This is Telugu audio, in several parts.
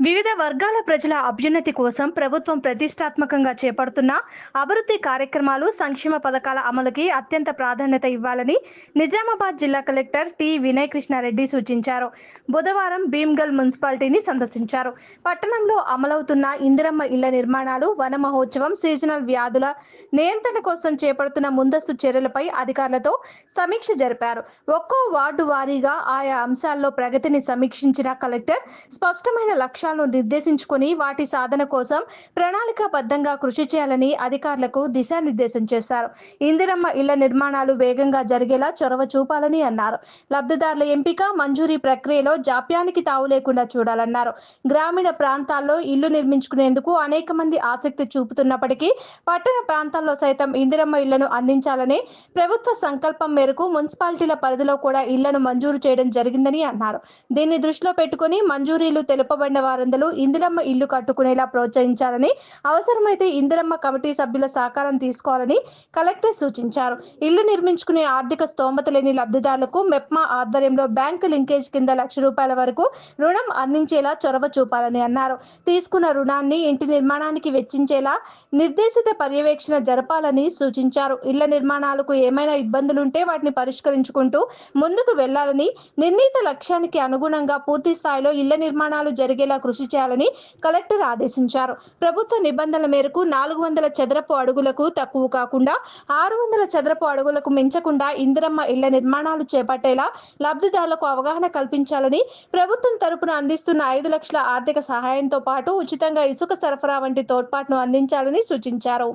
వివిధ వర్గాల ప్రజల అభ్యున్నతి కోసం ప్రభుత్వం ప్రతిష్టాత్మకంగా చేపడుతున్న అభివృద్ధి కార్యక్రమాలు సంక్షేమ పథకాల అమలుకి అత్యంత ప్రాధాన్యత ఇవ్వాలని నిజామాబాద్ జిల్లా కలెక్టర్ టి వినయ్ కృష్ణారెడ్డి సూచించారు. బుధవారం భీమ్గల్ మున్సిపాలిటీని సందర్శించారు. పట్టణంలో అమలవుతున్న ఇందిరమ్మ ఇళ్ళ నిర్మాణాలు వన మహోత్సవం సీజనల్ వ్యాధుల నియంత్రణ కోసం చేపడుతున్న ముందస్తు చర్యలపై అధికారులతో సమీక్ష జరిపారు. ఒక్కో వార్డు వారీగా ఆయా అంశాల్లో ప్రగతిని సమీక్షించిన కలెక్టర్ స్పష్టమైన లక్ష్యాలను నిర్దేశించుకుని వాటి సాధన కోసం ప్రణాళికాబద్ధంగా కృషి చేయాలని అధికారులకు దిశానిర్దేశం చేశారు. ఇందిరమ్మ ఇళ్ళ నిర్మాణాలు వేగంగా జరిగేలా చొరవ చూపాలని అన్నారు. లబ్ధిదారుల ఎంపిక మంజూరీ ప్రక్రియలో జాప్యానికి తావు లేకుండా చూడాలన్నారు. గ్రామీణ ప్రాంతాల్లో ఇల్లు నిర్మించుకునేందుకు అనేక మంది ఆసక్తి చూపుతున్నప్పటికీ పట్టణ ప్రాంతాల్లో సైతం ఇందిరమ్మ ఇళ్ళను అందించాలని ప్రభుత్వ సంకల్పం మేరకు మున్సిపాలిటీల పరిధిలో కూడా ఇళ్ళను మంజూరు చేయడం జరిగిందని అన్నారు. దీన్ని దృష్టిలో పెట్టుకుని మంజూరీలు తెలుపబడిన వారందరూ ఇందిరమ్మ ఇల్లు కట్టుకునేలా ప్రోత్సహించాలని అవసరమైతే ఇందిరమ్మ కమిటీ సభ్యుల సహకారం తీసుకోవాలని కలెక్టర్ సూచించారు. ఇల్లు నిర్మించుకునే ఆర్థిక స్తోమత లేని లబ్ధిదారులకు మెప్మా ఆధ్వర్యంలో బ్యాంకు లింకేజ్ కింద లక్ష రూపాయల వరకు రుణం అందించేలా చొరవ చూపాలని అన్నారు. తీసుకున్న రుణాన్ని ఇంటి నిర్మాణానికి వెచ్చించేలా నిర్దేశిత పర్యవేక్షణ జరపాలని సూచించారు. ఇళ్ళ నిర్మాణాలకు ఏమైనా ఇబ్బందులుంటే వాటిని పరిష్కరించుకుంటూ ముందుకు వెళ్ళాలని నిర్ణీత లక్ష్యానికి అనుగుణంగా పూర్తి స్థాయిలో ఇళ్ళ నిర్మాణాలు జరిగేలా కృషి చేయాలని కలెక్టర్ ఆదేశించారు. ప్రభుత్వ నిబంధనల మేరకు నాలుగు వందల చదరపు అడుగులకు తక్కువ కాకుండా ఆరు వందల చదరపు అడుగులకు మించకుండా ఇందిరమ్మ ఇళ్ళ నిర్మాణాలు చేపట్టేలా లబ్ధిదారులకు అవగాహన కల్పించాలని ప్రభుత్వం తరపున అందిస్తున్న ఐదు లక్షల ఆర్థిక సహాయంతో పాటు ఉచితంగా ఇసుక సరఫరా వంటి తోడ్పాటును అందించాలని సూచించారు.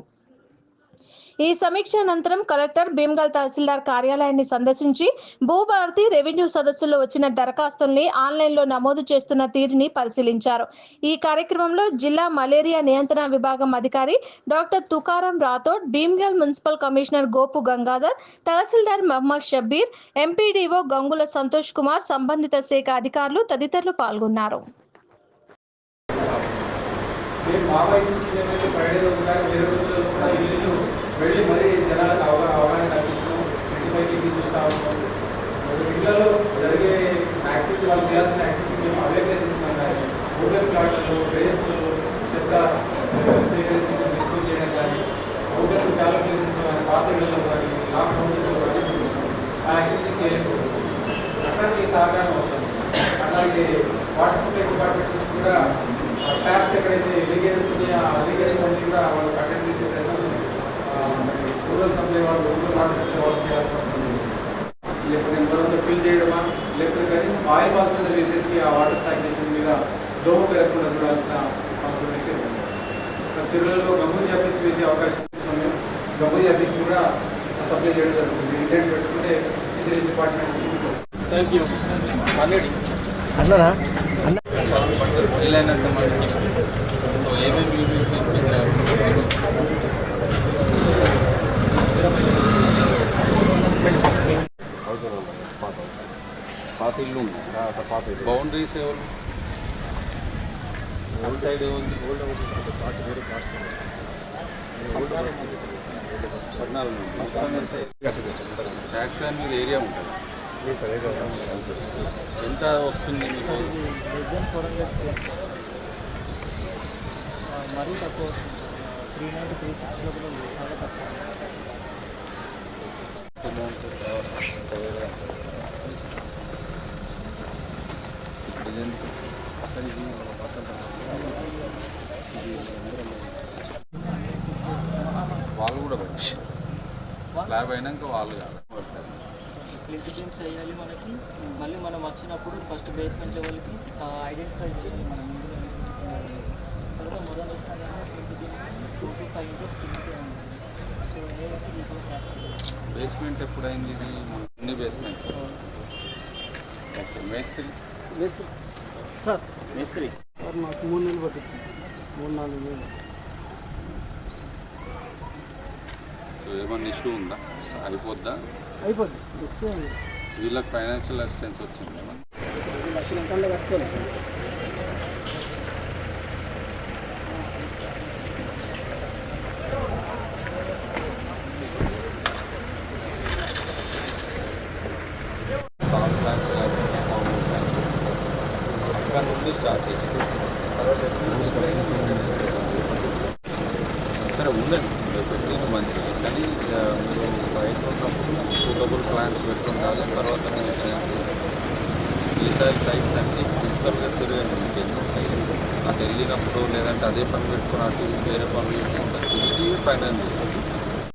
ఈ సమీక్ష అనంతరం కలెక్టర్ భీమ్గల్ తహసీల్దార్ కార్యాలయాన్ని సందర్శించి భూభారతి రెవెన్యూ సదస్సులో వచ్చిన దరఖాస్తుల్ని ఆన్లైన్లో నమోదు చేస్తున్న తీరుని పరిశీలించారు. ఈ కార్యక్రమంలో జిల్లా మలేరియా నియంత్రణ విభాగం అధికారి doctor Tukaram Rathod Bhimgal municipal commissioner Gopu Gangadhar తహసీల్దార్ మహమ్మద్ షబ్బీర్ ఎంపీడీఓ గంగుల సంతోష్ కుమార్ సంబంధిత శాఖ అధికారులు తదితరులు పాల్గొన్నారు. మా వైపు నుంచి ఏంటంటే ఫ్రైడే రోజు కానీ వేరే రోజు వెళ్ళి మరీ జనాలకు అవగాహన అవగాహన కల్పిస్తున్నాం. ఇంటి పైకి ఇంటికి చూస్తూ ఉంటాం ఇళ్ళలో జరిగే యాక్టివిటీ వాళ్ళు చేయాల్సిన యాక్టివిటీ మేము అవేర్నెస్ ఇస్తున్నాం కానీ ఓపెన్ ప్లాట్లలో డ్రైన్స్లలో చెత్త సేకరించి డిస్పోజ్ చేయడం కానీ ఓపెన్ చాలా ప్లేసెస్లో కానీ పాత ఇళ్ళలో కానీ లాక్ హౌసెస్లో కానీ చూపిస్తాం ఆ యాక్టివిటీ చేయలేకపోతున్నాం అక్కడికి సహకారం అవసరం. అలాగే వాటర్ సప్లై డిపార్ట్మెంట్ నుంచి కూడా ట్యాప్స్ ఎక్కడైతే లీగల్స్ ఉన్నాయో ఆ లీగల్స్ అన్ని కూడా వాళ్ళు కండక్ట్ రూరల్ సప్లై వాళ్ళు రూరల్ వాటర్ సప్లై వాళ్ళు చేయాల్సిన అవసరం లేదు. లేకపోతే మరొక ఫిల్ చేయడమా? లేకపోతే కనీసం ఆయిల్ బాల్స్ అనేది వేసేసి ఆ వాటర్ స్టాగ్నేషన్ మీద దోమ పెరగకుండా చూడాల్సిన అవసరం అయితే ఉంది. ఇంకా చెరువులలో గంగూజీ ఆఫీస్ వేసే అవకాశం ఇస్తున్నాం మేము గంగూజీ ఆఫీస్ కూడా సప్లై చేయడం జరుగుతుంది. ఇంటెంట్ పెట్టుకుంటే ఫిషరీస్ డిపార్ట్మెంట్ థ్యాంక్ యూ వీలైనంత మందికి. ఏమేమి యూనిట్స్ పాత ఇల్లు ఉంది. బౌండరీస్ ఎవరు అవుట్ సైడ్ ఏముంది? పద్నాలుగు ట్యాక్స్ మీద ఏరియా ఉంటుంది. ఎంత వస్తుంది మీకు? మరీ తక్కువ త్రీ నైంటీ త్రీ సిక్స్ లోపల ఉంది. చాలా తక్కువ. వాళ్ళు కూడా పెట్టారు స్లాబ్ అయినాక వాళ్ళు కాదు. ప్రింట్స్ వేయాలి మనకి. మళ్ళీ మనం వచ్చినప్పుడు ఫస్ట్ బేస్మెంట్ లెవెల్కి ఐడెంటిఫై చేయాలి మనం. తర్వాత మొదలు వచ్చిన plinth two to five inches basement ఎప్పుడైంది ఇది? అన్ని బేస్మెంట్ ఓకే మేస్త్రి సార్. మేస్త్రి. సార్ మాకు మూడు నెలలు పట్టింది. మూడు నాలుగు నెలలు ఏమన్నా ఇష్యూ ఉందా? అయిపోద్దా? అయిపోద్ది. ఇష్యూ ఉంది వీళ్ళకి ఫైనాన్షియల్ అసిస్టెన్స్ వచ్చింది? సరే ఉందండి. మీరు పెట్టిన మంచి కానీ మీరు బయట ఉన్నప్పుడు సూటబుల్ ప్లాన్స్ పెట్టుకుంటారు. తర్వాత ఈసారి సైట్స్ అన్ని ప్రిన్సిపల్గా తిరిగాను మీకు ఎన్ని ఉంటాయి అటు వెళ్ళినప్పుడు లేదంటే అదే పని పెట్టుకున్నట్టు వేరే పనులు చేసుకుంటారు. ఇది ఫైనల్